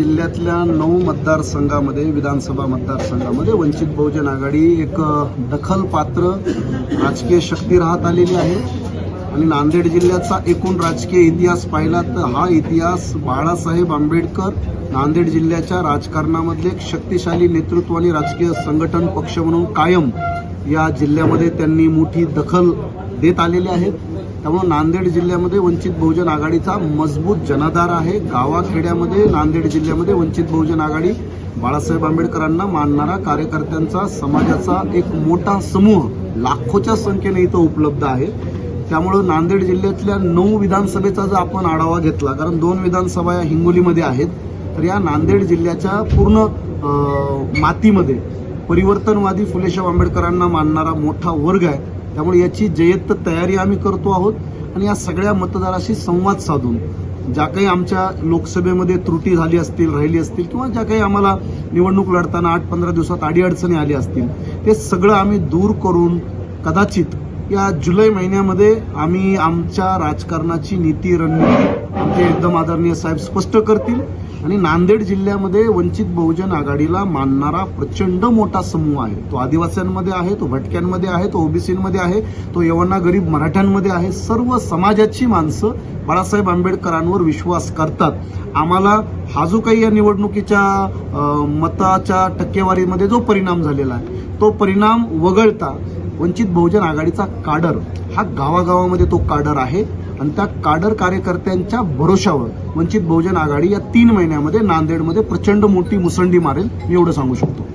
जिल्ह्यातल्या नऊ मतदारसंघामध्ये विधानसभा मतदारसंघामध्ये वंचित बहुजन आघाडी एक दखलपात्र राजकीय शक्ती राहत आलेली आहे. आणि नांदेड जिल्ह्याचा एकूण राजकीय इतिहास पाहिला तर हा इतिहास बाळासाहेब आंबेडकर नांदेड जिल्ह्याच्या राजकारणामधले एक शक्तिशाली नेतृत्व आणि राजकीय संघटन पक्ष म्हणून कायम या जिल्ह्यामध्ये त्यांनी मोठी दखल देत आलेले आहेत त्यामुळे नांदेड जिल्ह्यामध्ये वंचित बहुजन आघाडीचा मजबूत जनाधार आहे. गावाखेड्यामध्ये नांदेड जिल्ह्यामध्ये वंचित बहुजन आघाडी. बाळासाहेब आंबेडकरांना मानणारा कार्यकर्त्यांचा समाजाचा एक मोठा समूह लाखोच्या संख्येने इथं उपलब्ध आहे. त्यामुळं नांदेड जिल्ह्यातल्या नऊ विधानसभेचा जर आपण आढावा घेतला कारण दोन विधानसभा या हिंगोलीमध्ये आहेत तर या नांदेड जिल्ह्याच्या पूर्ण मातीमध्ये परिवर्तनवादी फुलेशाह आंबेडकरांना मानणारा मोठा वर्ग आहे. त्यामुळे याची जयत्त तयारी आम्ही करतो आहोत आणि या सगळ्या मतदाराशी संवाद साधून ज्या काही आमच्या लोकसभेमध्ये त्रुटी झाली असतील राहिली असतील किंवा ज्या काही आम्हाला निवडणूक लढताना आठ पंधरा दिवसात अडीअडचणी आली असतील ते सगळं आम्ही दूर करून कदाचित या जुलै महिन्यामध्ये आम्ही आमच्या राजकारणाची नीती रणनीती आमचे एकदम आदरणीय साहेब स्पष्ट करतील. आणि नांदेड जिल्ह्यामध्ये वंचित बहुजन आघाडीला मानणारा प्रचंड मोठा समूह आहे. तो आदिवासींमध्ये आहे तो भटक्यांमध्ये आहे तो ओबीसीमध्ये आहे तो यवना गरीब मराठ्यांमध्ये आहे. सर्व समाजाची माणसं बाळासाहेब आंबेडकरांवर विश्वास करतात. आम्हाला हा जो काही या निवडणुकीच्या मताच्या टक्केवारीमध्ये जो परिणाम झालेला आहे तो परिणाम वगळता वंचित बहुजन आघाडीचा काडर हा गावागावामध्ये तो काडर आहे. आणि त्या काडर कार्यकर्त्यांच्या भरोशावर वंचित बहुजन आघाडी या तीन महिन्यामध्ये नांदेडमध्ये प्रचंड मोठी मुसंडी मारेल मी एवढं सांगू शकतो.